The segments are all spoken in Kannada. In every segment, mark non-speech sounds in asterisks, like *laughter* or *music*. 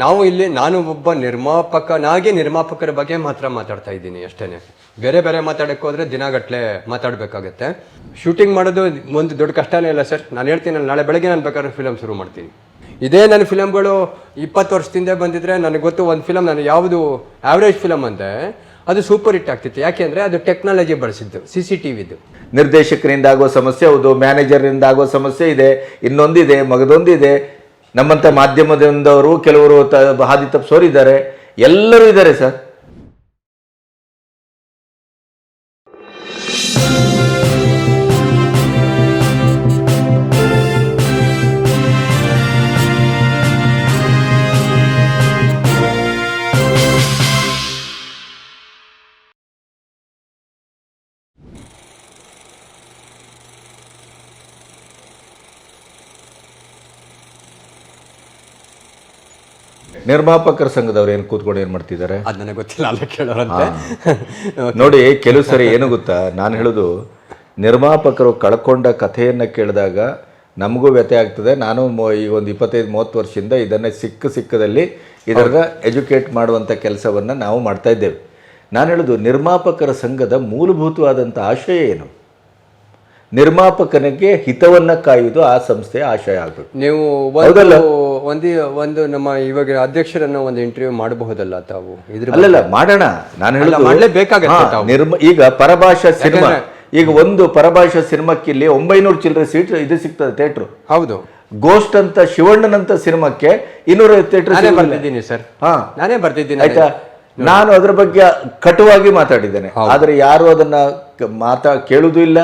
ನಾವು ಇಲ್ಲಿ ನಾನು ಒಬ್ಬ ನಿರ್ಮಾಪಕನಾಗಿ ನಿರ್ಮಾಪಕರ ಬಗ್ಗೆ ಮಾತ್ರ ಮಾತಾಡ್ತಾ ಇದ್ದೀನಿ ಅಷ್ಟೇನೆ. ಬೇರೆ ಬೇರೆ ಮಾತಾಡಕ್ಕೆ ಹೋದ್ರೆ ದಿನಗಟ್ಲೆ ಮಾತಾಡಬೇಕಾಗತ್ತೆ. ಶೂಟಿಂಗ್ ಮಾಡೋದು ಒಂದು ದೊಡ್ಡ ಕಷ್ಟನೇ ಇಲ್ಲ ಸರ್. ನಾನು ಹೇಳ್ತೀನಿ ನಾಳೆ ಬೆಳಗ್ಗೆ ನಾನು ಬೇಕಾದ್ರೆ ಫಿಲಮ್ ಶುರು ಮಾಡ್ತೀನಿ. ಇದೇ ನನ್ನ ಫಿಲಮ್ಗಳು ಇಪ್ಪತ್ತು ವರ್ಷದಿಂದ ಬಂದಿದ್ರೆ ನನಗೆ ಗೊತ್ತು ಒಂದು ಫಿಲಮ್ ನಾನು ಯಾವುದು ಆವ್ರೇಜ್ ಫಿಲಮ್ ಅಂದೆ ಅದು ಸೂಪರ್ ಹಿಟ್ ಆಗ್ತಿತ್ತು. ಯಾಕೆಂದ್ರೆ ಅದು ಟೆಕ್ನಾಲಜಿ ಬಳಸಿದ್ದು ಸಿ ಸಿ ಟಿ ವಿದು ನಿರ್ದೇಶಕರಿಂದ ಆಗೋ ಸಮಸ್ಯೆ ಹೌದು ಮ್ಯಾನೇಜರ್ನಿಂದ ಆಗೋ ಸಮಸ್ಯೆ ಇದೆ, ಇನ್ನೊಂದಿದೆ, ಮಗದೊಂದಿದೆ ನಮ್ಮಂಥ ಮಾಧ್ಯಮದಿಂದವರು ಕೆಲವರು ತ ಹಾದಿ ತಪ್ಪಿಸೋರು ಇದ್ದಾರೆ ಎಲ್ಲರೂ ಇದ್ದಾರೆ ಸರ್. ನಿರ್ಮಾಪಕರ ಸಂಘದವ್ರು ಏನು ಕೂತ್ಕೊಂಡು ಏನು ಮಾಡ್ತಿದ್ದಾರೆ? ಅದು ನನಗೆ ಗೊತ್ತಿಲ್ಲ ಅಲ್ಲ ಕೇಳೋರಂತೆ. ನೋಡಿ ಕೆಲವು ಸರಿ ಏನು ಗೊತ್ತಾ? ನಾನು ಹೇಳೋದು ನಿರ್ಮಾಪಕರು ಕಳ್ಕೊಂಡ ಕಥೆಯನ್ನು ಕೇಳಿದಾಗ ನಮಗೂ ವ್ಯಥೆ ಆಗ್ತದೆ. ನಾನು ಈ ಒಂದು ಇಪ್ಪತ್ತೈದು ಮೂವತ್ತು ವರ್ಷದಿಂದ ಇದನ್ನೇ ಸಿಕ್ಕ ಸಿಕ್ಕದಲ್ಲಿ ಇದರ ಎಜುಕೇಟ್ ಮಾಡುವಂಥ ಕೆಲಸವನ್ನು ನಾವು ಮಾಡ್ತಾ ಇದ್ದೇವೆ. ನಾನು ಹೇಳೋದು ನಿರ್ಮಾಪಕರ ಸಂಘದ ಮೂಲಭೂತವಾದಂಥ ಆಶಯ ಏನು? ನಿರ್ಮಾಪಕನಿಗೆ ಹಿತವನ್ನು ಕಾಯುವುದು ಆ ಸಂಸ್ಥೆಯ ಆಶಯ ಆಗಬೇಕು. ನೀವು ಒಂದು ಒಂದು ನಮ್ಮ ಇವಾಗ ಅಧ್ಯಕ್ಷರನ್ನ ಒಂದು ಇಂಟರ್ವ್ಯೂ ಮಾಡಬಹುದಲ್ಲ ತಾವು? ಇದ್ರ ಅಲ್ಲಲ್ಲ ಮಾಡೋಣ. ನಾನು ಹೇಳೋದು ಮಾಡ್ಲೇಬೇಕಾಗತ್ತೆ ಹಾ, ತಾವು. ನಿರ್ಮ ಈಗ ಪರಭಾಷಾ ಸಿನಿಮಾ ಈಗ ಒಂದು ಪರಭಾಷಾ ಸಿನಿಮಾಕ್ಕೆ ಇಲ್ಲಿ ಒಂಬೈನೂರು ಚಿಲ್ಲರೆ ಸೀಟ್ ಇದು ಸಿಗ್ತದೆ ಥಿಯೇಟ್ರು. ಹೌದು. ಗೋಸ್ಟ್ ಅಂತ ಶಿವಣ್ಣನಂತ ಸಿನಿಮಾಕ್ಕೆ ಇನ್ನೂರ ಥಿಯೇಟರ್ ನಾನೇ ಬರ್ತಿದ್ದೀನಿ ಸರ್. ಹಾ. ನಾನೇ ಬರ್ತಿದ್ದೀನಿ ಆಯ್ತಾ? ನಾನು ಅದ್ರ ಬಗ್ಗೆ ಕಟುವಾಗಿ ಮಾತಾಡಿದ್ದೇನೆ. ಆದ್ರೆ ಯಾರು ಅದನ್ನ ಕ- ಮಾತಾ ಕೇಳುವುದೂ ಇಲ್ಲ.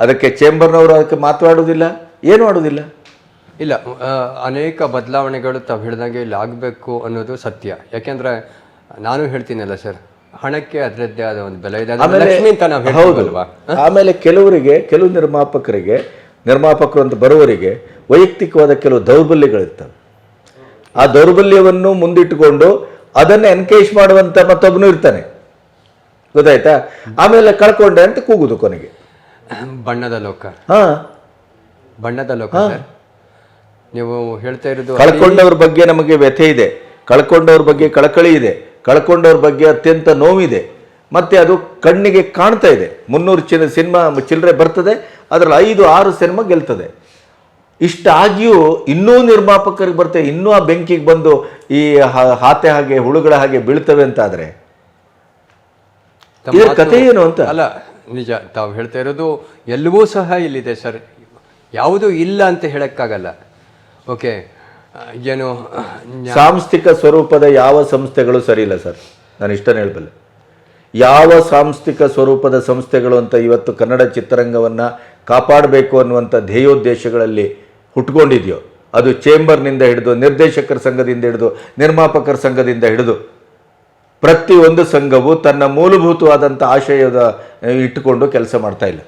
ಅದಕ್ಕೆ ಚೇಂಬರ್ನವರು ಅದಕ್ಕೆ ಮಾತಾಡುವುದಿಲ್ಲ ಏನು ಮಾಡುವುದಿಲ್ಲ ಇಲ್ಲ ಅನೇಕ ಬದಲಾವಣೆಗಳು ತಾವು ಹೇಳ್ದಂಗೆ ಇಲ್ಲಿ ಆಗಬೇಕು ಅನ್ನೋದು ಸತ್ಯ. ಯಾಕೆಂದ್ರೆ ನಾನು ಹೇಳ್ತೀನಲ್ಲ ಸರ್ ಹಣಕ್ಕೆ ಅದರದ್ದೇ ಆದ ಒಂದು ಬೆಲೆ ಇದೆ. ಆಮೇಲೆ ಕೆಲವರಿಗೆ ಕೆಲವು ನಿರ್ಮಾಪಕರಿಗೆ ನಿರ್ಮಾಪಕರು ಅಂತ ಬರುವವರಿಗೆ ವೈಯಕ್ತಿಕವಾದ ಕೆಲವು ದೌರ್ಬಲ್ಯಗಳಿರ್ತವೆ. ಆ ದೌರ್ಬಲ್ಯವನ್ನು ಮುಂದಿಟ್ಟುಕೊಂಡು ಅದನ್ನು ಎನ್ಕೇಜ್ ಮಾಡುವಂತ ಮತ್ತೊಬ್ಬನು ಇರ್ತಾನೆ. ಗೊತ್ತಾಯ್ತಾ? ಆಮೇಲೆ ಕಳ್ಕೊಂಡೆ ಅಂತ ಕೂಗುದು ಕೊನೆಗೆ. ಬಣ್ಣದ ಲೋಕ. ಹಾ. ಬಣ್ಣದ ಲೋಕ ಸರ್. ನೀವು ಹೇಳ್ತಾ ಇರೋದು ಕಳ್ಕೊಂಡವ್ರ ಬಗ್ಗೆ ನಮಗೆ ವ್ಯಥೆ ಇದೆ. ಕಳ್ಕೊಂಡವ್ರ ಬಗ್ಗೆ ಕಳಕಳಿ ಇದೆ. ಕಳ್ಕೊಂಡವ್ರ ಬಗ್ಗೆ ಅತ್ಯಂತ ನೋವಿದೆ. ಮತ್ತೆ ಅದು ಕಣ್ಣಿಗೆ ಕಾಣ್ತಾ ಇದೆ. ಮುನ್ನೂರು ಚಿನ್ನ ಸಿನಿಮಾ ಚಿಲ್ಲರೆ ಬರ್ತದೆ. ಅದರಲ್ಲಿ ಐದು ಆರು ಸಿನಿಮಾ ಗೆಲ್ತದೆ. ಇಷ್ಟಾಗಿಯೂ ಇನ್ನೂ ನಿರ್ಮಾಪಕರಿಗೆ ಬರ್ತದೆ. ಇನ್ನೂ ಆ ಬೆಂಕಿಗೆ ಬಂದು ಈ ಹಾತೆ ಹಾಗೆ ಹುಳುಗಳ ಹಾಗೆ ಬೀಳ್ತವೆ ಅಂತ ಆದರೆ ಕಥೆ ಏನು ಅಂತ? ಅಲ್ಲ ನಿಜ ತಾವು ಹೇಳ್ತಾ ಇರೋದು ಎಲ್ಲವೂ ಸಹ ಇಲ್ಲಿದೆ ಸರ್. ಯಾವುದೂ ಇಲ್ಲ ಅಂತ ಹೇಳಕ್ಕಾಗಲ್ಲ. ಓಕೆ ಏನು ಸಾಂಸ್ಥಿಕ ಸ್ವರೂಪದ ಯಾವ ಸಂಸ್ಥೆಗಳು ಸರಿ ಇಲ್ಲ ಸರ್? ನಾನು ಇಷ್ಟನೇ ಹೇಳಬಲ್ಲೆ. ಯಾವ ಸಾಂಸ್ಥಿಕ ಸ್ವರೂಪದ ಸಂಸ್ಥೆಗಳು ಅಂತ ಇವತ್ತು ಕನ್ನಡ ಚಿತ್ರರಂಗವನ್ನು ಕಾಪಾಡಬೇಕು ಅನ್ನುವಂಥ ಧ್ಯೇಯೋದ್ದೇಶಗಳಲ್ಲಿ ಹುಟ್ಕೊಂಡಿದೆಯೋ, ಅದು ಚೇಂಬರ್ನಿಂದ ಹಿಡಿದು, ನಿರ್ದೇಶಕರ ಸಂಘದಿಂದ ಹಿಡಿದು, ನಿರ್ಮಾಪಕರ ಸಂಘದಿಂದ ಹಿಡಿದು, ಪ್ರತಿಯೊಂದು ಸಂಘವು ತನ್ನ ಮೂಲಭೂತವಾದಂಥ ಆಶಯದ ಇಟ್ಟುಕೊಂಡು ಕೆಲಸ ಮಾಡ್ತಾ ಇಲ್ಲ.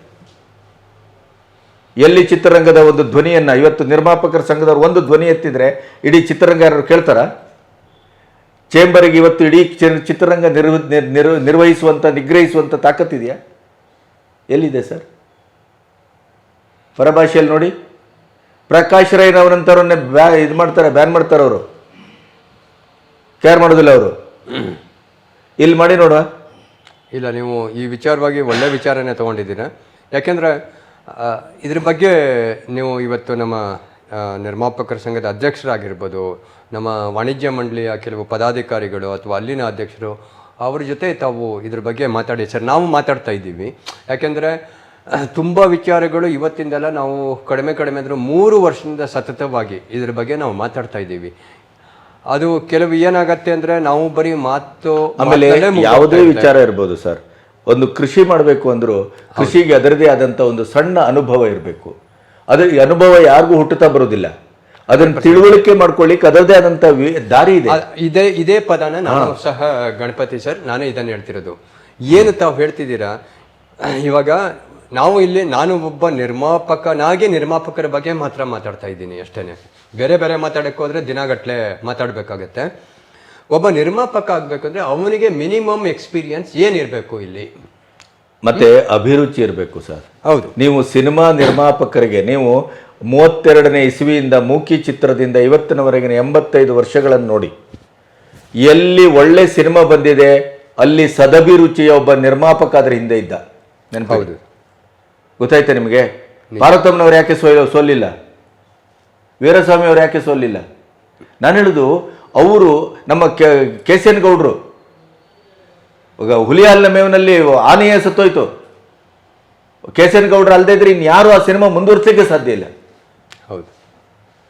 ಎಲ್ಲಿ ಚಿತ್ರರಂಗದ ಒಂದು ಧ್ವನಿಯನ್ನು ಇವತ್ತು ನಿರ್ಮಾಪಕರ ಸಂಘದವ್ರು ಒಂದು ಧ್ವನಿ ಎತ್ತಿದರೆ ಇಡೀ ಚಿತ್ರರಂಗಾರರು ಕೇಳ್ತಾರ? ಚೇಂಬರಿಗೆ ಇವತ್ತು ಇಡೀ ಚಿತ್ರರಂಗ ನಿರ್ವ, ನಿರ್- ನಿರ್- ನಿರ್ವಹಿಸುವಂಥ ನಿಗ್ರಹಿಸುವಂಥ ತಾಕತ್ತಿದೆಯಾ? ಎಲ್ಲಿದೆ ಸರ್? ಪರಭಾಷೆಯಲ್ಲಿ ನೋಡಿ. ಪ್ರಕಾಶ್ ರೈನವರಂಥವ್ರನ್ನೇ ಬ್ಯಾ, ಇದು ಮಾಡ್ತಾರೆ, ಬ್ಯಾನ್ ಮಾಡ್ತಾರೆ ಅವರು. ಕೇರ್ ಮಾಡೋದಿಲ್ಲ ಅವರು. ಇಲ್ಲಿ ಮಾಡಿ ನೋಡುವ. ಇಲ್ಲ, ನೀವು ಈ ವಿಚಾರವಾಗಿ ಒಳ್ಳೆ ವಿಚಾರನೇ ತೊಗೊಂಡಿದ್ದೀರಾ? ಯಾಕೆಂದ್ರೆ ಇದ್ರ ಬಗ್ಗೆ ನೀವು ಇವತ್ತು ನಮ್ಮ ನಿರ್ಮಾಪಕರ ಸಂಘದ ಅಧ್ಯಕ್ಷರಾಗಿರ್ಬೋದು ನಮ್ಮ ವಾಣಿಜ್ಯ ಮಂಡಳಿಯ ಕೆಲವು ಪದಾಧಿಕಾರಿಗಳು ಅಥವಾ ಅಲ್ಲಿನ ಅಧ್ಯಕ್ಷರು ಅವ್ರ ಜೊತೆ ತಾವು ಇದ್ರ ಬಗ್ಗೆ ಮಾತಾಡಿ. ಸರ್ ನಾವು ಮಾತಾಡ್ತಾ ಇದ್ದೀವಿ. ಯಾಕೆಂದರೆ ತುಂಬ ವಿಚಾರಗಳು ಇವತ್ತಿಂದೆಲ್ಲ ನಾವು ಕಡಿಮೆ ಕಡಿಮೆ ಅಂದರೆ ಮೂರು ವರ್ಷದಿಂದ ಸತತವಾಗಿ ಇದ್ರ ಬಗ್ಗೆ ನಾವು ಮಾತಾಡ್ತಾ ಇದ್ದೀವಿ. ಅದು ಕೆಲವು ಏನಾಗತ್ತೆ ಅಂದರೆ ನಾವು ಬರೀ ಮಾತು ಆಮೇಲೆ ಯಾವುದೇ ವಿಚಾರ ಇರ್ಬೋದು ಸರ್. ಒಂದು ಕೃಷಿ ಮಾಡಬೇಕು ಅಂದ್ರು ಕೃಷಿಗೆ ಅದರದೇ ಆದಂಥ ಒಂದು ಸಣ್ಣ ಅನುಭವ ಇರಬೇಕು. ಅದ್ರ ಈ ಅನುಭವ ಯಾರಿಗೂ ಹುಟ್ಟುತ್ತಾ ಬರೋದಿಲ್ಲ ಅದನ್ನ ತಿಳುವಳಿಕೆ ಮಾಡ್ಕೊಳ್ಳಿಕ್ಕೆ ಅದರದೇ ಆದಂತ ದಾರಿ ಇದೆ. ಇದೇ ಇದೇ ಪದನ ನಾನು ಸಹ ಗಣಪತಿ ಸರ್ ನಾನೇ ಇದನ್ನು ಹೇಳ್ತಿರೋದು. ಏನು ತಾವು ಹೇಳ್ತಿದ್ದೀರಾ? ಇವಾಗ ನಾವು ಇಲ್ಲಿ ನಾನು ಒಬ್ಬ ನಿರ್ಮಾಪಕನಾಗಿ ನಿರ್ಮಾಪಕರ ಬಗ್ಗೆ ಮಾತ್ರ ಮಾತಾಡ್ತಾ ಇದ್ದೀನಿ ಅಷ್ಟೇನೆ. ಬೇರೆ ಬೇರೆ ಮಾತಾಡಕ್ಕೆ ಹೋದ್ರೆ ದಿನಗಟ್ಟಲೆ ಮಾತಾಡಬೇಕಾಗತ್ತೆ. ಒಬ್ಬ ನಿರ್ಮಾಪಕ ಆಗ್ಬೇಕಂದ್ರೆ ಅವನಿಗೆ ಮಿನಿಮಮ್ ಎಕ್ಸ್ಪೀರಿಯನ್ಸ್ ಏನಿರಬೇಕು ಇಲ್ಲಿ? ಮತ್ತೆ ಅಭಿರುಚಿ ಇರಬೇಕು ಸರ್. ಹೌದು. ನೀವು ಸಿನಿಮಾ ನಿರ್ಮಾಪಕರಿಗೆ ನೀವು ಮೂವತ್ತೆರಡನೇ ಇಸವಿಯಿಂದ ಮೂಕಿ ಚಿತ್ರದಿಂದ ಇವತ್ತಿನವರೆಗಿನ ಎಂಬತ್ತೈದು ವರ್ಷಗಳನ್ನು ನೋಡಿ. ಎಲ್ಲಿ ಒಳ್ಳೆ ಸಿನಿಮಾ ಬಂದಿದೆ ಅಲ್ಲಿ ಸದಭಿರುಚಿಯ ಒಬ್ಬ ನಿರ್ಮಾಪಕ ಅದರ ಹಿಂದೆ ಇದ್ದ. ನೆನಪು ಹೌದು. ಗೊತ್ತಾಯ್ತಾ ನಿಮಗೆ? ಭಾರತಮ್ಮನವ್ರು ಯಾಕೆ ಸೋಲಿಲ್ಲ? ವೀರಸ್ವಾಮಿ ಅವ್ರು ಯಾಕೆ ಸೋಲಿಲ್ಲ? ನಾನು ಹೇಳುದು ಅವರು ನಮ್ಮ ಕೆ ಕೆ ಸಿ ಎನ್ ಗೌಡ್ರು. ಈಗ ಹುಲಿ ಹಾಲಿನ ಮೇವಿನಲ್ಲಿ ಆನೆಯೇ ಸತ್ತೋಯ್ತು ಕೆ ಸಿ ಎನ್ ಗೌಡ್ರು ಅಲ್ಲದೆ ಇದ್ರೆ ಇನ್ಯಾರು ಆ ಸಿನಿಮಾ ಮುಂದುವರಿಸಲಿಕ್ಕೆ ಸಾಧ್ಯ ಇಲ್ಲ. ಹೌದು.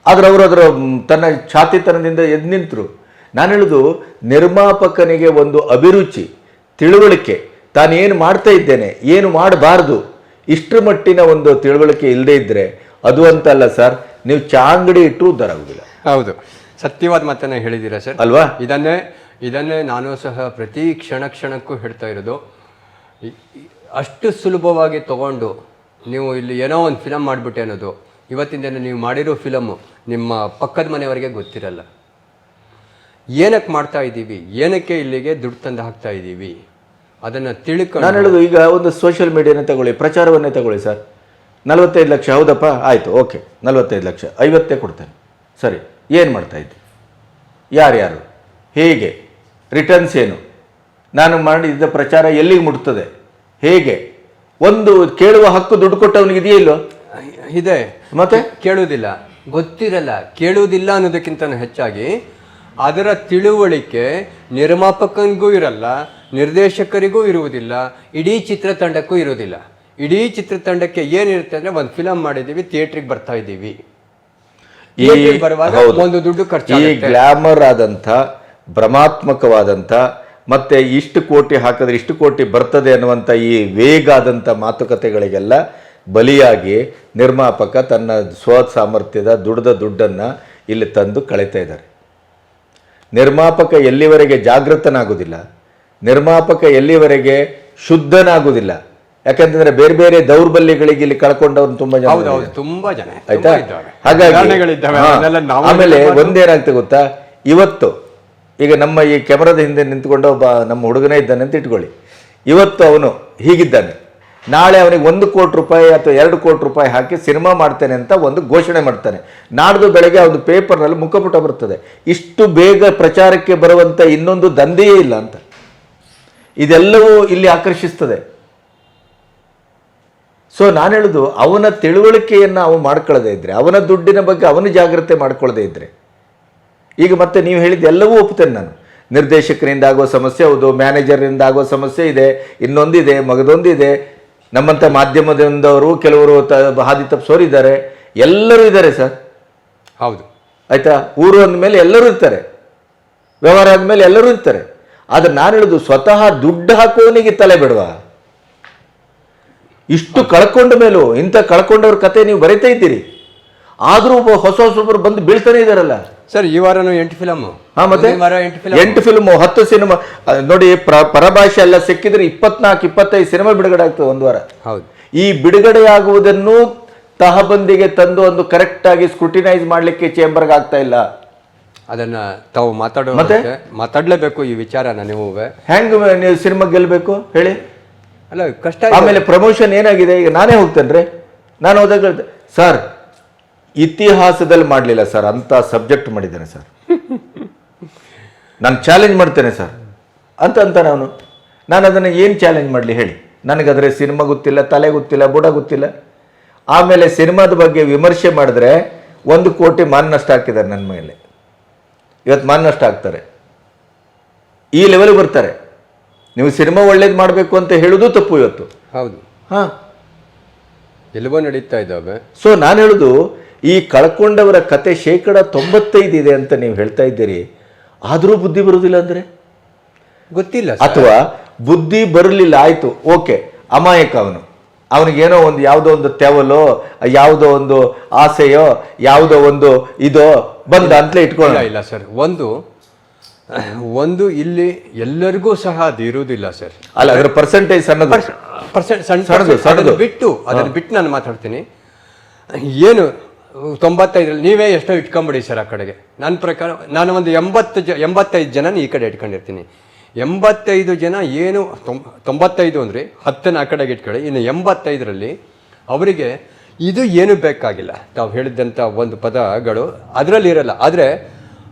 ಆದ್ರೆ ಅವರು ಅದರ ತನ್ನ ಛಾತಿತನದಿಂದ ಎದ್ದು ನಿಂತರು. ನಾನು ಹೇಳಿದು ನಿರ್ಮಾಪಕನಿಗೆ ಒಂದು ಅಭಿರುಚಿ ತಿಳುವಳಿಕೆ ತಾನೇನು ಮಾಡ್ತಾ ಇದ್ದೇನೆ ಏನು ಮಾಡಬಾರ್ದು ಇಷ್ಟರ ಮಟ್ಟಿನ ಒಂದು ತಿಳುವಳಿಕೆ ಇಲ್ಲದೆ ಇದ್ದರೆ ಅದು ಅಂತಲ್ಲ ಸರ್ ನೀವು ಚಾ ಅಂಗಡಿ ಇಟ್ಟು ಉದ್ದಾರ ಆಗೋದಿಲ್ಲ. ಹೌದು. ಸತ್ಯವಾದ ಮಾತನ್ನ ಹೇಳಿದ್ದೀರಾ ಸರ್? ಅಲ್ವಾ? ಇದನ್ನೇ ಇದನ್ನೇ ನಾನು ಸಹ ಪ್ರತಿ ಕ್ಷಣ ಕ್ಷಣಕ್ಕೂ ಹೇಳ್ತಾ ಇರೋದು. ಅಷ್ಟು ಸುಲಭವಾಗಿ ತಗೊಂಡು ನೀವು ಇಲ್ಲಿ ಏನೋ ಒಂದು ಫಿಲಮ್ ಮಾಡಿಬಿಟ್ಟೆ ಅನ್ನೋದು ಇವತ್ತಿನ ದಿನ ನೀವು ಮಾಡಿರೋ ಫಿಲಮು ನಿಮ್ಮ ಪಕ್ಕದ ಮನೆಯವರಿಗೆ ಗೊತ್ತಿರಲ್ಲ. ಏನಕ್ಕೆ ಮಾಡ್ತಾ ಇದ್ದೀವಿ? ಏನಕ್ಕೆ ಇಲ್ಲಿಗೆ ದುಡ್ಡು ತಂದು ಹಾಕ್ತಾ ಇದ್ದೀವಿ? ಅದನ್ನು ತಿಳ್ಕೊಂಡು ನಾನು ಹೇಳೋದು ಈಗ ಒಂದು ಸೋಷಿಯಲ್ ಮೀಡಿಯಾನೇ ತಗೊಳ್ಳಿ ಪ್ರಚಾರವನ್ನೇ ತಗೊಳ್ಳಿ ಸರ್. ನಲವತ್ತೈದು ಲಕ್ಷ ಹೌದಪ್ಪ? ಆಯಿತು ಓಕೆ ನಲವತ್ತೈದು ಲಕ್ಷ ಐವತ್ತೇ ಕೊಡ್ತೇನೆ. ಸರಿ. ಏನು ಮಾಡ್ತಾ ಇದ್ದೆ? ಯಾರ್ಯಾರು? ಹೇಗೆ? ರಿಟರ್ನ್ಸ್ ಏನು? ನಾನು ಮಾಡಿದ್ದ ಪ್ರಚಾರ ಎಲ್ಲಿಗೆ ಮುಟ್ತದೆ? ಹೇಗೆ? ಒಂದು ಕೇಳುವ ಹಕ್ಕು ದುಡ್ಡು ಕೊಟ್ಟವನಿಗೆ ಇದೆಯಾ ಇಲ್ಲೋ ಇದೆ. ಮತ್ತೆ? ಕೇಳುವುದಿಲ್ಲ. ಗೊತ್ತಿರಲ್ಲ. ಕೇಳುವುದಿಲ್ಲ ಅನ್ನೋದಕ್ಕಿಂತ ಹೆಚ್ಚಾಗಿ ಅದರ ತಿಳುವಳಿಕೆ ನಿರ್ಮಾಪಕನಿಗೂ ಇರಲ್ಲ ನಿರ್ದೇಶಕರಿಗೂ ಇರುವುದಿಲ್ಲ ಇಡೀ ಚಿತ್ರತಂಡಕ್ಕೂ ಇರುವುದಿಲ್ಲ. ಇಡೀ ಚಿತ್ರತಂಡಕ್ಕೆ ಏನಿರುತ್ತೆ ಅಂದರೆ ಒಂದು ಫಿಲಮ್ ಮಾಡಿದ್ದೀವಿ ಥಿಯೇಟ್ರಿಗೆ ಬರ್ತಾ ಇದ್ದೀವಿ. ಈ ಒಂದು ದುಡ್ಡು ಈ ಖರ್ಚಾಗುತ್ತೆ ಗ್ಲಾಮರ್ ಆದಂಥ ಭ್ರಮಾತ್ಮಕವಾದಂಥ ಮತ್ತೆ ಇಷ್ಟು ಕೋಟಿ ಹಾಕಿದ್ರೆ ಇಷ್ಟು ಕೋಟಿ ಬರ್ತದೆ ಅನ್ನುವಂಥ ಈ ವೇಗ ಆದಂಥ ಮಾತುಕತೆಗಳಿಗೆಲ್ಲ ಬಲಿಯಾಗಿ ನಿರ್ಮಾಪಕ ತನ್ನ ಸ್ವ ಸಾಮರ್ಥ್ಯದ ದುಡ್ದ ದುಡ್ಡನ್ನು ಇಲ್ಲಿ ತಂದು ಕಳೀತಾ ಇದ್ದಾರೆ. ನಿರ್ಮಾಪಕ ಎಲ್ಲಿವರೆಗೆ ಜಾಗೃತನಾಗುವುದಿಲ್ಲ ನಿರ್ಮಾಪಕ ಎಲ್ಲಿವರೆಗೆ ಶುದ್ಧನಾಗುವುದಿಲ್ಲ ಯಾಕಂತಂದ್ರೆ ಬೇರೆ ಬೇರೆ ದೌರ್ಬಲ್ಯಗಳಿಗೆ ಇಲ್ಲಿ ಕಳ್ಕೊಂಡವ್ರು ತುಂಬಾ ಜನ ತುಂಬಾ ಜನ ಆಯ್ತಾ? ಹಾಗಾಗಿ ಉದಾಹರಣೆಗಳಿದ್ದಾವೆ. ಹಾ. ಅವನ್ನೆಲ್ಲ ನಾವು ಆಮೇಲೆ. ಒಂದೇನಾಗ್ತದೆ ಗೊತ್ತಾ? ಇವತ್ತು ಈಗ ನಮ್ಮ ಈ ಕ್ಯಾಮರಾದ ಹಿಂದೆ ನಿಂತ್ಕೊಂಡು ಒಬ್ಬ ನಮ್ಮ ಹುಡುಗನೇ ಇದ್ದಾನೆ ಅಂತ ಇಟ್ಕೊಳ್ಳಿ. ಇವತ್ತು ಅವನು ಹೀಗಿದ್ದಾನೆ. ನಾಳೆ ಅವನಿಗೆ ಒಂದು ಕೋಟಿ ರೂಪಾಯಿ ಅಥವಾ ಎರಡು ಕೋಟಿ ರೂಪಾಯಿ ಹಾಕಿ ಸಿನಿಮಾ ಮಾಡ್ತೇನೆ ಅಂತ ಒಂದು ಘೋಷಣೆ ಮಾಡ್ತಾನೆ. ನಾಡ್ದು ಬೆಳಗ್ಗೆ ಒಂದು ಪೇಪರ್ನಲ್ಲಿ ಮುಖಪುಟ ಬರ್ತದೆ. ಇಷ್ಟು ಬೇಗ ಪ್ರಚಾರಕ್ಕೆ ಬರುವಂಥ ಇನ್ನೊಂದು ದಂಧೆಯೇ ಇಲ್ಲ ಅಂತ. ಇದೆಲ್ಲವೂ ಇಲ್ಲಿ ಆಕರ್ಷಿಸ್ತದೆ. ಸೊ ನಾನು ಹೇಳೋದು ಅವನ ತಿಳುವಳಿಕೆಯನ್ನು ಅವನು ಮಾಡ್ಕೊಳ್ಳದೇ ಇದ್ದರೆ ಅವನ ದುಡ್ಡಿನ ಬಗ್ಗೆ ಅವನು ಜಾಗ್ರತೆ ಮಾಡ್ಕೊಳ್ಳದೇ ಇದ್ದರೆ ಈಗ ಮತ್ತೆ ನೀವು ಹೇಳಿದ ಎಲ್ಲವೂ ಒಪ್ತೇನೆ ನಾನು. ನಿರ್ದೇಶಕರಿಂದ ಆಗೋ ಸಮಸ್ಯೆ ಹೌದು ಮ್ಯಾನೇಜರ್ನಿಂದ ಆಗೋ ಸಮಸ್ಯೆ ಇದೆ ಇನ್ನೊಂದಿದೆ ಮಗದೊಂದಿದೆ. ನಮ್ಮಂಥ ಮಾಧ್ಯಮದಿಂದವರು ಕೆಲವರು ತ ಹಾದಿ ತಪ್ಪಿಸೋರು ಇದ್ದಾರೆ. ಎಲ್ಲರೂ ಇದ್ದಾರೆ ಸರ್. ಹೌದು. ಆಯಿತಾ? ಊರು ಅಂದಮೇಲೆ ಎಲ್ಲರೂ ಇರ್ತಾರೆ. ವ್ಯವಹಾರ ಆದಮೇಲೆ ಎಲ್ಲರೂ ಇರ್ತಾರೆ. ಆದರೆ ನಾನು ಹೇಳೋದು ಸ್ವತಃ ದುಡ್ಡು ಹಾಕೋವನಿಗೆ ತಲೆ ಬಿಡುವ. ಇಷ್ಟು ಕಳ್ಕೊಂಡ ಮೇಲೂ ಇಂಥ ಕಳ್ಕೊಂಡವ್ರ ಕತೆ ನೀವು ಬರೀತಾ ಇದ್ದೀರಿ. ಆದರೂ ಒಬ್ಬ ಹೊಸ ಹೊಸೊಬ್ಬರು ಬಂದು ಬೀಳ್ತಾನೆ ಇದ್ದಾರಲ್ಲ ಸರ್ ಈ ವಾರ ಎಂಟು ಫಿಲಮ್ ಹಾ ಮತ್ತೆ? ವಾರ ಎಂಟು ಫಿಲಮ್ ಹತ್ತು ಸಿನಿಮಾ ನೋಡಿ ಪ್ರ- ಪರಭಾಷೆ ಎಲ್ಲ ಸಿಕ್ಕಿದ್ರೆ ಇಪ್ಪತ್ನಾಲ್ಕು ಇಪ್ಪತ್ತೈದು ಸಿನಿಮಾ ಬಿಡುಗಡೆ ಆಗ್ತದೆ ಒಂದು ವಾರ. ಹೌದು. ಈ ಬಿಡುಗಡೆಯಾಗುವುದನ್ನು ತಹಬಂದಿಗೆ ತಂದು ಒಂದು ಕರೆಕ್ಟ್ ಆಗಿ ಸ್ಕ್ರೂಟಿನೈಸ್ ಮಾಡ್ಲಿಕ್ಕೆ ಚೇಂಬರ್ಗೆ ಆಗ್ತಾ ಇಲ್ಲ. ಅದನ್ನ ತಾವು ಮಾತಾಡೋ ಮತ್ತೆ? ಮಾತಾಡ್ಲೇಬೇಕು ಈ ವಿಚಾರನ ನೀವು. ಹೆಂಗ್ ನೀವು ಸಿನಿಮಾ ಗೆಲ್ಬೇಕು ಹೇಳಿ? ಅಲ್ಲ, ಕಷ್ಟ. ಆಮೇಲೆ ಪ್ರಮೋಷನ್ ಏನಾಗಿದೆ? ಈಗ ನಾನೇ ಹೋಗ್ತೇನೆ ನಾನು ಹೋದಾಗ ಸರ್, ಇತಿಹಾಸದಲ್ಲಿ ಮಾಡಲಿಲ್ಲ ಸರ್, ಅಂತ ಸಬ್ಜೆಕ್ಟ್ ಮಾಡಿದ್ದೇನೆ ಸರ್. ನಾನು ಚಾಲೆಂಜ್ ಮಾಡ್ತೇನೆ ಸರ್. ಅಂತ ಅಂತ ನಾನು ನಾನು ಅದನ್ನು ಏನು ಚಾಲೆಂಜ್ ಮಾಡಲಿ ಹೇಳಿ? ನನಗದ್ರೆ ಸಿನಿಮಾ ಗೊತ್ತಿಲ್ಲ, ತಲೆ ಗೊತ್ತಿಲ್ಲ, ಬುಡ ಗೊತ್ತಿಲ್ಲ. ಆಮೇಲೆ ಸಿನಿಮಾದ ಬಗ್ಗೆ ವಿಮರ್ಶೆ ಮಾಡಿದ್ರೆ ಒಂದು ಕೋಟಿ ಮಾನ ನಷ್ಟ ಹಾಕಿದ್ದಾರೆ ನನ್ನ ಮೇಲೆ ಇವತ್ತು ಮಾನ ನಷ್ಟ ಆಗ್ತಾರೆ ಈ ಲೆವೆಲ್ಗೆ ಬರ್ತಾರೆ. ನೀವು ಸಿನಿಮಾ ಒಳ್ಳೇದು ಮಾಡಬೇಕು ಅಂತ ಹೇಳೋದು ತಪ್ಪು ಇವತ್ತು. ಹೌದು. ಹಾಂ. ಎಲ್ಲವೋ ನಡೀತಾ ಇದ್ದಾವೆ ಸೊ ನಾನು ಹೇಳೋದು ಈ ಕಳ್ಕೊಂಡವರ ಕತೆ ಶೇಕಡ ತೊಂಬತ್ತೈದು ಇದೆ ಅಂತ ನೀವು ಹೇಳ್ತಾ ಇದ್ದೀರಿ ಆದರೂ ಬುದ್ಧಿ ಬರುವುದಿಲ್ಲ ಅಂದರೆ? ಗೊತ್ತಿಲ್ಲ. ಅಥವಾ ಬುದ್ಧಿ ಬರಲಿಲ್ಲ ಆಯಿತು ಓಕೆ ಅಮಾಯಕ ಅವನು. ಅವನಿಗೇನೋ ಒಂದು ಯಾವುದೋ ಒಂದು ತೆವಲೋ ಯಾವುದೋ ಒಂದು ಆಸೆಯೋ ಯಾವುದೋ ಒಂದು ಇದೋ ಬಂದ ಅಂತಲೇ ಇಟ್ಕೊಳ್ಳ ಇಲ್ಲ ಸರ್. ಒಂದು *laughs* ಒಂದು ಇಲ್ಲಿ ಎಲ್ಲರಿಗೂ ಸಹ ಅದು ಇರುವುದಿಲ್ಲ ಸರ್. ಅಲ್ಲ ಅದರ ಪರ್ಸೆಂಟೇಜ್ ಸಣ್ಣದು. ಪರ್ಸೆಂಟ್ ಸಣ್ಣ ಸಣ್ಣದು, ಸಣ್ಣದು. ಬಿಟ್ಟು ಅದನ್ನು ಬಿಟ್ಟು ನಾನು ಮಾತಾಡ್ತೀನಿ. ಏನು ತೊಂಬತ್ತೈದರಲ್ಲಿ ನೀವೇ ಎಷ್ಟೋ ಇಟ್ಕೊಂಬಿಡಿ ಸರ್ ಆ ಕಡೆಗೆ. ನನ್ನ ಪ್ರಕಾರ ನಾನು ಒಂದು ಎಂಬತ್ತು ಜ ಎಂಬತ್ತೈದು ಜನ ಈ ಕಡೆ ಇಟ್ಕೊಂಡಿರ್ತೀನಿ. ಎಂಬತ್ತೈದು ಜನ ಏನು ತೊಂ ತೊಂಬತ್ತೈದು ಅಂದರೆ ಹತ್ತನ ಆ ಕಡೆಗೆ ಇಟ್ಕೊಳ್ಳಿ. ಇನ್ನು ಎಂಬತ್ತೈದರಲ್ಲಿ ಅವರಿಗೆ ಇದು ಏನು ಬೇಕಾಗಿಲ್ಲ. ತಾವು ಹೇಳಿದಂಥ ಒಂದು ಪದಗಳು ಅದರಲ್ಲಿ ಇರಲ್ಲ ಆದರೆ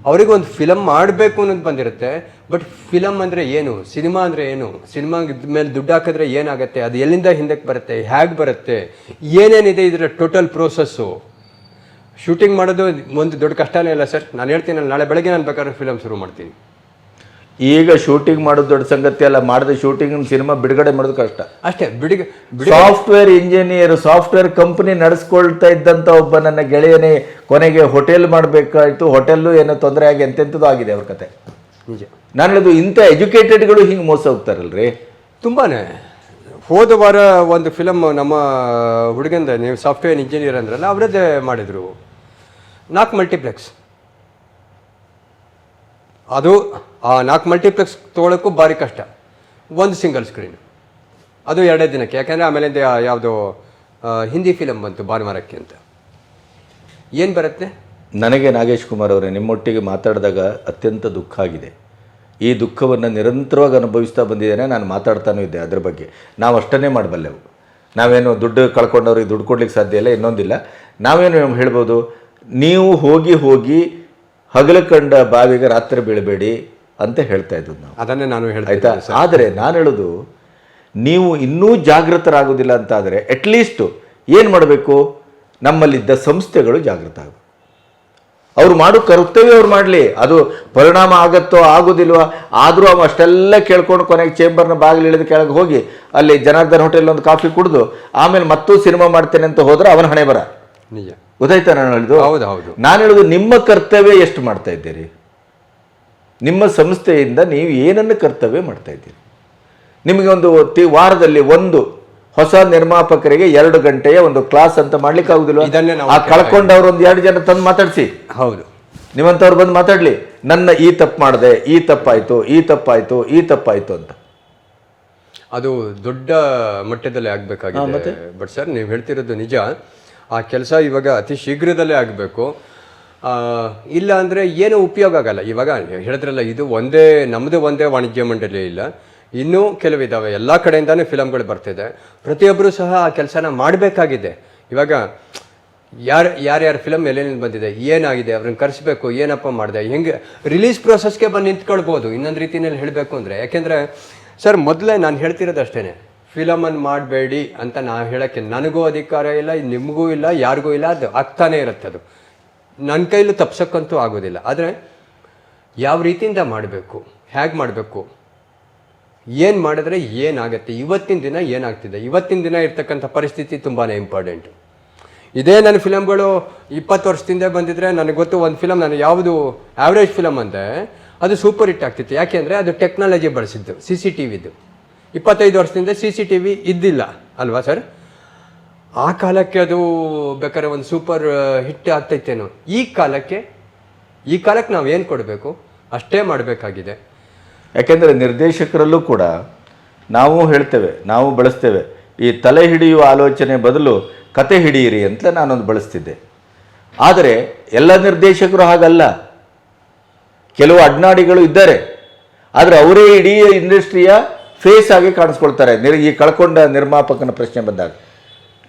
ಅವರಿಗೆ ಒಂದು ಫಿಲಮ್ ಮಾಡಬೇಕು ಅನ್ನೋದು ಬಂದಿರುತ್ತೆ. ಬಟ್ ಫಿಲಮ್ ಅಂದರೆ ಏನು? ಸಿನಿಮಾ ಅಂದರೆ ಏನು? ಸಿನಿಮಾ ಮೇಲೆ ದುಡ್ಡು ಹಾಕಿದ್ರೆ ಏನಾಗುತ್ತೆ? ಅದು ಎಲ್ಲಿಂದ ಹಿಂದಕ್ಕೆ ಬರುತ್ತೆ? ಹೇಗೆ ಬರುತ್ತೆ? ಏನೇನಿದೆ ಇದರ ಟೋಟಲ್ ಪ್ರೋಸೆಸ್ಸು ಶೂಟಿಂಗ್ ಮಾಡೋದು ಒಂದು ದೊಡ್ಡ ಕಷ್ಟನೇ ಇಲ್ಲ ಸರ್. ನಾನು ಹೇಳ್ತೀನಿ ನಾಳೆ ಬೆಳಗ್ಗೆ ನಾನು ಬೇಕಾದ್ರೆ ಫಿಲಮ್ ಶುರು ಮಾಡ್ತೀನಿ. ಈಗ ಶೂಟಿಂಗ್ ಮಾಡೋದು ದೊಡ್ಡ ಸಂಗತಿ ಅಲ್ಲ ಮಾಡಿದ ಶೂಟಿಂಗ್ ಸಿನಿಮಾ ಬಿಡುಗಡೆ ಮಾಡೋದು ಕಷ್ಟ. ಅಷ್ಟೇ ಬಿಡುಗ ಬಿಡಿ ಸಾಫ್ಟ್ವೇರ್ ಇಂಜಿನಿಯರ್ ಸಾಫ್ಟ್ವೇರ್ ಕಂಪನಿ ನಡೆಸ್ಕೊಳ್ತಾ ಇದ್ದಂಥ ಒಬ್ಬ ನನ್ನ ಗೆಳೆಯನೇ ಕೊನೆಗೆ ಹೋಟೆಲ್ ಮಾಡಬೇಕಾಯ್ತು. ಹೋಟೆಲ್ಲು ಏನೋ ತೊಂದರೆ ಆಗಿ ಎಂತೆಂಥದ್ದು ಆಗಿದೆ ಅವ್ರ ಕತೆ. ನಿಜ. ನಾನು ಹೇಳೋದು ಇಂಥ ಎಜುಕೇಟೆಡ್ಗಳು ಹಿಂಗೆ ಮೋಸ ಹೋಗ್ತಾರಲ್ರಿ? ತುಂಬಾನೇ. ಹೋದ ವಾರ ಒಂದು ಫಿಲಮ್ ನಮ್ಮ ಹುಡುಗಂದ ನೀವು ಸಾಫ್ಟ್ವೇರ್ ಇಂಜಿನಿಯರ್ ಅಂದ್ರಲ್ಲ ಅವರದ್ದೇ ಮಾಡಿದರು. ನಾಲ್ಕು ಮಲ್ಟಿಪ್ಲೆಕ್ಸ್ ಅದು ಆ ನಾಲ್ಕು ಮಲ್ಟಿಪ್ಲೆಕ್ಸ್ ತೊಗೊಳಕ್ಕೂ ಭಾರಿ ಕಷ್ಟ. ಒಂದು ಸಿಂಗಲ್ ಸ್ಕ್ರೀನ್ ಅದು ಎರಡೇ ದಿನಕ್ಕೆ. ಯಾಕೆಂದರೆ ಆಮೇಲಿಂದ ಯಾವುದು ಹಿಂದಿ ಫಿಲಮ್ ಬಂತು ಭಾನುವಾರಕ್ಕೆ ಅಂತ. ಏನು ಬರುತ್ತೆ? ನನಗೆ ನಾಗೇಶ್ ಕುಮಾರ್ ಅವರೇ, ನಿಮ್ಮೊಟ್ಟಿಗೆ ಮಾತಾಡಿದಾಗ ಅತ್ಯಂತ ದುಃಖ ಆಗಿದೆ. ಈ ದುಃಖವನ್ನು ನಿರಂತರವಾಗಿ ಅನುಭವಿಸ್ತಾ ಬಂದಿದ್ದೇನೆ, ನಾನು ಮಾತಾಡ್ತಾನೂ ಇದ್ದೆ ಅದ್ರ ಬಗ್ಗೆ. ನಾವು ಅಷ್ಟನ್ನೇ ಮಾಡಬಲ್ಲೆವು. ನಾವೇನು ದುಡ್ಡು ಕಳ್ಕೊಂಡವ್ರಿಗೆ ದುಡ್ಡು ಕೊಡ್ಲಿಕ್ಕೆ ಸಾಧ್ಯ ಇಲ್ಲ, ಇನ್ನೊಂದಿಲ್ಲ. ನಾವೇನು ಹೇಳ್ಬೋದು? ನೀವು ಹೋಗಿ ಹೋಗಿ ಹಗಲು ಕಂಡ ಬಾವಿಗೆ ರಾತ್ರಿ ಬೀಳಬೇಡಿ ಅಂತ ಹೇಳ್ತಾ ಇದ್ದದ್ದು ನಾವು. ಅದನ್ನೇ ನಾನು ಆಯ್ತಾ? ಆದರೆ ನಾನು ಹೇಳೋದು ನೀವು ಇನ್ನೂ ಜಾಗೃತರಾಗೋದಿಲ್ಲ ಅಂತ ಆದರೆ ಅಟ್ಲೀಸ್ಟು ಏನು ಮಾಡಬೇಕು? ನಮ್ಮಲ್ಲಿದ್ದ ಸಂಸ್ಥೆಗಳು ಜಾಗೃತ ಆಗಬೇಕು ಅವ್ರು ಮಾಡೋ ಕರ್ತವ್ಯ ಅವ್ರು ಮಾಡಲಿ. ಅದು ಪರಿಣಾಮ ಆಗತ್ತೋ ಆಗೋದಿಲ್ವಾ ಆದರೂ ಅವ ಅಷ್ಟೆಲ್ಲ ಕೇಳ್ಕೊಂಡು ಕೊನೆಗೆ ಚೇಂಬರ್ನ ಬಾಗಿಲು ಇಳಿದು ಕೆಳಗೆ ಹೋಗಿ ಅಲ್ಲಿ ಜನಾರ್ದನ್ ಹೋಟೆಲ್ ಒಂದು ಕಾಫಿ ಕುಡಿದು ಆಮೇಲೆ ಮತ್ತೂ ಸಿನಿಮಾ ಮಾಡ್ತೇನೆ ಅಂತ ಹೋದ್ರೆ ಅವನ ಹಣೆ ಬರ. ನಿಜ. ಗೊತ್ತಾಯ್ತಾ ನಾನು ಹೇಳಿದ್ದು? ಹೌದು ಹೌದು. ನಾನು ಹೇಳುದು ನಿಮ್ಮ ಕರ್ತವ್ಯ ಎಷ್ಟು ಮಾಡ್ತಾ ಇದ್ದೀರಿ? ನಿಮ್ಮ ಸಂಸ್ಥೆಯಿಂದ ನೀವು ಏನನ್ನು ಕರ್ತವ್ಯ ಮಾಡ್ತಾ ಇದ್ದೀರಿ? ನಿಮಗೆ ಒಂದು ತಿ- ವಾರದಲ್ಲಿ ಒಂದು ಹೊಸ ನಿರ್ಮಾಪಕರಿಗೆ ಎರಡು ಗಂಟೆಯ ಒಂದು ಕ್ಲಾಸ್ ಅಂತ ಮಾಡ್ಲಿಕ್ಕೆ ಆಗುದಿಲ್ಲ ಆ ಕಳ್ಕೊಂಡವ್ರು ಒಂದು ಎರಡು ಜನ ತಂದು ಮಾತಾಡಿಸಿ. ಹೌದು. ನಿಮ್ಮಂಥವ್ರು ಬಂದು ಮಾತಾಡ್ಲಿ. ನನ್ನ ಈ ತಪ್ಪು ಮಾಡಿದೆ ಈ ತಪ್ಪಾಯ್ತು ಈ ತಪ್ಪಾಯ್ತು ಈ ತಪ್ಪಾಯ್ತು ಅಂತ. ಅದು ದೊಡ್ಡ ಮಟ್ಟದಲ್ಲಿ ಆಗಬೇಕಾಗಿದೆ. ಬಟ್ ಸರ್ ನೀವು ಹೇಳ್ತಿರೋದು ನಿಜ. ಆ ಕೆಲಸ ಇವಾಗ ಅತಿ ಶೀಘ್ರದಲ್ಲೇ ಆಗಬೇಕು. ಇಲ್ಲ ಅಂದರೆ ಏನೂ ಉಪಯೋಗ ಆಗಲ್ಲ. ಇವಾಗ ಹೇಳಿದ್ರಲ್ಲ ಇದು ಒಂದೇ ನಮ್ಮದು ಒಂದೇ ವಾಣಿಜ್ಯ ಮಂಡಳಿ ಇಲ್ಲ. ಇನ್ನೂ ಕೆಲವಿದ್ದಾವೆ ಎಲ್ಲ ಕಡೆಯಿಂದನೇ ಫಿಲಮ್ಗಳು ಬರ್ತಿದೆ. ಪ್ರತಿಯೊಬ್ಬರೂ ಸಹ ಆ ಕೆಲಸನ ಮಾಡಬೇಕಾಗಿದೆ. ಇವಾಗ ಯಾರು, ಯಾರ್ಯಾರು ಫಿಲಮ್ ಎಲ್ಲೇನಿಂದ ಬಂದಿದೆ, ಏನಾಗಿದೆ, ಅವ್ರನ್ನ ಕರೆಸ್ಬೇಕು, ಏನಪ್ಪ ಮಾಡಿದೆ, ಹೆಂಗೆ, ರಿಲೀಸ್ ಪ್ರೋಸೆಸ್ಗೆ ಬಂದು ನಿಂತ್ಕೊಳ್ಬೋದು. ಇನ್ನೊಂದು ರೀತಿಯಲ್ಲಿ ಹೇಳಬೇಕು ಅಂದರೆ, ಯಾಕೆಂದರೆ, ಸರ್, ಮೊದಲೇ ನಾನು ಹೇಳ್ತಿರೋದು ಅಷ್ಟೇ ಫಿಲಮನ್ನು ಮಾಡಬೇಡಿ ಅಂತ ನಾವು ಹೇಳೋಕ್ಕೆ ನನಗೂ ಅಧಿಕಾರ ಇಲ್ಲ, ನಿಮಗೂ ಇಲ್ಲ, ಯಾರಿಗೂ ಇಲ್ಲ, ಅದು ಆಗ್ತಾನೇ ಇರುತ್ತೆ ಅದು. ನನ್ನ ಕೈಲೂ ತಪ್ಸಕ್ಕಂತೂ ಆಗೋದಿಲ್ಲ. ಆದರೆ ಯಾವ ರೀತಿಯಿಂದ ಮಾಡಬೇಕು ಹೇಗೆ ಮಾಡಬೇಕು, ಏನು ಮಾಡಿದ್ರೆ ಏನಾಗುತ್ತೆ, ಇವತ್ತಿನ ದಿನ ಏನಾಗ್ತಿದೆ, ಇವತ್ತಿನ ದಿನ ಇರ್ತಕ್ಕಂಥ ಪರಿಸ್ಥಿತಿ ತುಂಬಾ ಇಂಪಾರ್ಟೆಂಟು ಇದೇ ನನ್ನ ಫಿಲಮ್ಗಳು ಇಪ್ಪತ್ತು ವರ್ಷದಿಂದ ಬಂದಿದ್ರೆ ನನಗೆ ಗೊತ್ತು ಒಂದು ಫಿಲಮ್ ನಾನು ಯಾವುದು ಆವ್ರೇಜ್ ಫಿಲಮ್ ಅಂದರೆ ಅದು ಸೂಪರ್ ಹಿಟ್ ಆಗ್ತಿತ್ತು. ಯಾಕೆಂದರೆ ಅದು ಟೆಕ್ನಾಲಜಿ ಬಳಸಿದ್ದು ಸಿ ಸಿ ಟಿ ವಿದು ಇಪ್ಪತ್ತೈದು ವರ್ಷದಿಂದ ಸಿ ಸಿ ಟಿ ವಿ ಇದ್ದಿಲ್ಲ ಅಲ್ವಾ ಸರ್? ಆ ಕಾಲಕ್ಕೆ ಅದು ಬೇಕಾದ್ರೆ ಒಂದು ಸೂಪರ್ ಹಿಟ್ ಆಗ್ತೈತೇನೋ. ಈ ಕಾಲಕ್ಕೆ ಈ ಕಾಲಕ್ಕೆ ನಾವು ಏನು ಕೊಡಬೇಕು? ಅಷ್ಟೇ ಮಾಡಬೇಕಾಗಿದೆ. ಯಾಕೆಂದರೆ ನಿರ್ದೇಶಕರಲ್ಲೂ ಕೂಡ ನಾವು ಹೇಳ್ತೇವೆ, ನಾವು ಬಳಸ್ತೇವೆ. ಈ ತಲೆ ಹಿಡಿಯುವ ಆಲೋಚನೆ ಬದಲು ಕತೆ ಹಿಡಿಯಿರಿ ಅಂತ ನಾನೊಂದು ಬಳಸ್ತಿದ್ದೆ. ಆದರೆ ಎಲ್ಲ ನಿರ್ದೇಶಕರು ಹಾಗಲ್ಲ. ಕೆಲವು ಅಡ್ನಾಡಿಗಳು ಇದ್ದಾರೆ. ಆದರೆ ಅವರೇ ಇಡೀ ಇಂಡಸ್ಟ್ರಿಯ ಫೇಸ್ ಆಗಿ ಕಾಣಿಸ್ಕೊಳ್ತಾರೆ. ನಿರ್ ಈ ಕಳ್ಕೊಂಡ ನಿರ್ಮಾಪಕನ ಪ್ರಶ್ನೆ ಬಂದಾಗ.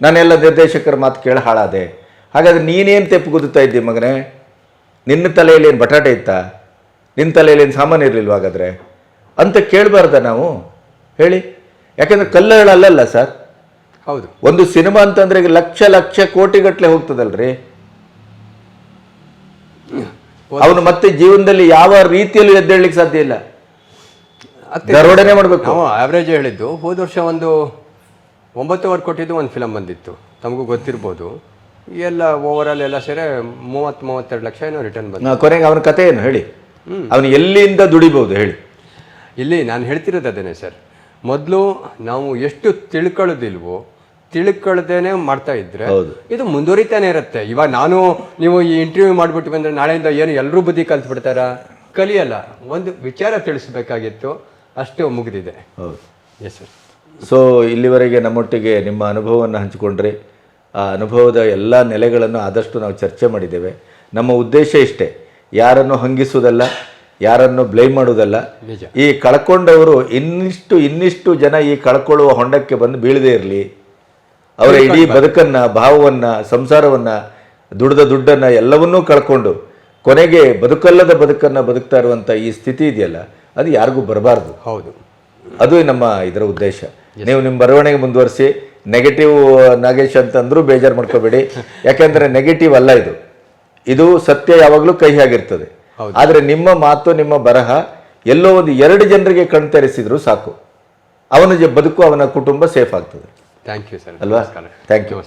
ನಾನೆಲ್ಲ ನಿರ್ದೇಶಕರ ಮಾತು ಕೇಳಿ ಹಾಳಾದೆ. ಹಾಗಾದ್ರೆ ನೀನೇನು ತೆಪ್ಪು ಗುದ್ದುತ್ತಾ ಇದ್ದಿ ಮಗನೇ? ನಿನ್ನ ತಲೆಯಲ್ಲಿ ಏನು ಬಟಾಟೆ ಇತ್ತಾ? ನಿನ್ನ ತಲೆಯಲ್ಲಿ ಏನು ಸಾಮಾನು ಇರಲಿಲ್ವ ಹಾಗಾದರೆ? ಅಂತ ಕೇಳಬಾರ್ದ ನಾವು? ಹೇಳಿ. ಯಾಕೆಂದ್ರೆ ಕಲ್ಲುಗಳಲ್ಲ ಸರ್? ಹೌದು. ಒಂದು ಸಿನಿಮಾ ಅಂತಂದ್ರೆ ಈಗ ಲಕ್ಷ ಲಕ್ಷ ಕೋಟಿಗಟ್ಟಲೆ ಹೋಗ್ತದಲ್ರಿ? ಅವನು ಮತ್ತೆ ಜೀವನದಲ್ಲಿ ಯಾವ ರೀತಿಯಲ್ಲೂ ಎದ್ದೇಳಲಿಕ್ಕೆ ಸಾಧ್ಯ ಇಲ್ಲ. ದರೋಡೆನೆ ಮಾಡಬೇಕು. ನಾವು ಆವ್ರೇಜ್ ಹೇಳಿದ್ದು ಹೋದ ವರ್ಷ ಒಂದು ಒಂಬತ್ತುವರೆ ಕೊಟ್ಟಿದ್ದು ಒಂದು ಫಿಲಮ್ ಬಂದಿತ್ತು. ತಮಗೂ ಗೊತ್ತಿರ್ಬೋದು. ಎಲ್ಲ ಓವರಾಲ್ ಎಲ್ಲ ಸೇರಿ ಮೂವತ್ತು ಮೂವತ್ತೆರಡು ಲಕ್ಷ ಏನೋ ರಿಟರ್ನ್ ಬಂತು ಕೊನೆಗೆ ಅವನ ಕತೆ ಏನು ಹೇಳಿ? ಅವನು ಎಲ್ಲಿಂದ ದುಡಿಬಹುದು ಹೇಳಿ. ಇಲ್ಲಿ ನಾನು ಹೇಳ್ತಿರೋದು ಅದೇನೆ ಸರ್. ಮೊದಲು ನಾವು ಎಷ್ಟು ತಿಳ್ಕೊಳ್ಳೋದಿಲ್ವೋ ತಿಳ್ಕೊಳ್ದೇನೆ ಮಾಡ್ತಾ ಇದ್ರೆ ಇದು ಮುಂದುವರಿತಾನೆ ಇರುತ್ತೆ. ಇವಾಗ ನಾನು ನೀವು ಈ ಇಂಟರ್ವ್ಯೂ ಮಾಡಿಬಿಟ್ಟು ಬಂದ್ರೆ ನಾಳೆಯಿಂದ ಏನು ಎಲ್ಲರೂ ಬುದ್ಧಿ ಕಲ್ತು ಬಿಡ್ತಾರ ಕಲಿಯಲ್ಲ. ಒಂದು ವಿಚಾರ ತಿಳಿಸ್ಬೇಕಾಗಿತ್ತು. ಅಷ್ಟು ಮುಗಿದಿದೆ. ಹೌದು. ಎಸ್ ಸರ್ ಸೊ ಇಲ್ಲಿವರೆಗೆ ನಮ್ಮೊಟ್ಟಿಗೆ ನಿಮ್ಮ ಅನುಭವವನ್ನು ಹಂಚಿಕೊಂಡ್ರೆ ಆ ಅನುಭವದ ಎಲ್ಲ ನೆಲೆಗಳನ್ನು ಆದಷ್ಟು ನಾವು ಚರ್ಚೆ ಮಾಡಿದ್ದೇವೆ. ನಮ್ಮ ಉದ್ದೇಶ ಇಷ್ಟೇ ಯಾರನ್ನು ಹಂಗಿಸುವುದಲ್ಲ ಯಾರನ್ನು ಬ್ಲೇಮ್ ಮಾಡುವುದಲ್ಲ. ಈ ಕಳ್ಕೊಂಡವರು ಇನ್ನಿಷ್ಟು ಇನ್ನಿಷ್ಟು ಜನ ಈ ಕಳ್ಕೊಳ್ಳುವ ಹೊಂಡಕ್ಕೆ ಬಂದು ಬೀಳದೇ ಇರಲಿ. ಅವರ ಇಡೀ ಬದುಕನ್ನ ಭಾವವನ್ನ ಸಂಸಾರವನ್ನ ದುಡ್ದ ದುಡ್ಡನ್ನ ಎಲ್ಲವನ್ನೂ ಕಳ್ಕೊಂಡು ಕೊನೆಗೆ ಬದುಕಲ್ಲದ ಬದುಕನ್ನ ಬದುಕ್ತಾ ಇರುವಂತ ಈ ಸ್ಥಿತಿ ಇದೆಯಲ್ಲ ಅದು ಯಾರಿಗೂ ಬರಬಾರ್ದು. ಹೌದು. ಅದು ನಮ್ಮ ಇದರ ಉದ್ದೇಶ. ನೀವು ನಿಮ್ಮ ಬರವಣಿಗೆ ಮುಂದುವರಿಸಿ ನೆಗೆಟಿವ್ ನಾಗೇಶ್ ಅಂತಂದ್ರೂ ಬೇಜಾರು ಮಾಡ್ಕೋಬೇಡಿ. *laughs* ಯಾಕೆಂದ್ರೆ ನೆಗೆಟಿವ್ ಅಲ್ಲ ಇದು. ಇದು ಸತ್ಯ ಯಾವಾಗಲೂ ಕೈ ಆಗಿರ್ತದೆ ಆದರೆ ನಿಮ್ಮ ಮಾತು ನಿಮ್ಮ ಬರಹ ಎಲ್ಲೋ ಒಂದು ಎರಡು ಜನರಿಗೆ ಕಣ್ತೆರೆಸಿದ್ರು ಸಾಕು. ಅವನ ಬದುಕು ಅವನ ಕುಟುಂಬ ಸೇಫ್ ಆಗ್ತದೆ. ಥ್ಯಾಂಕ್ ಯು ಸರ್ ಅಲ್ವಾ? Thank you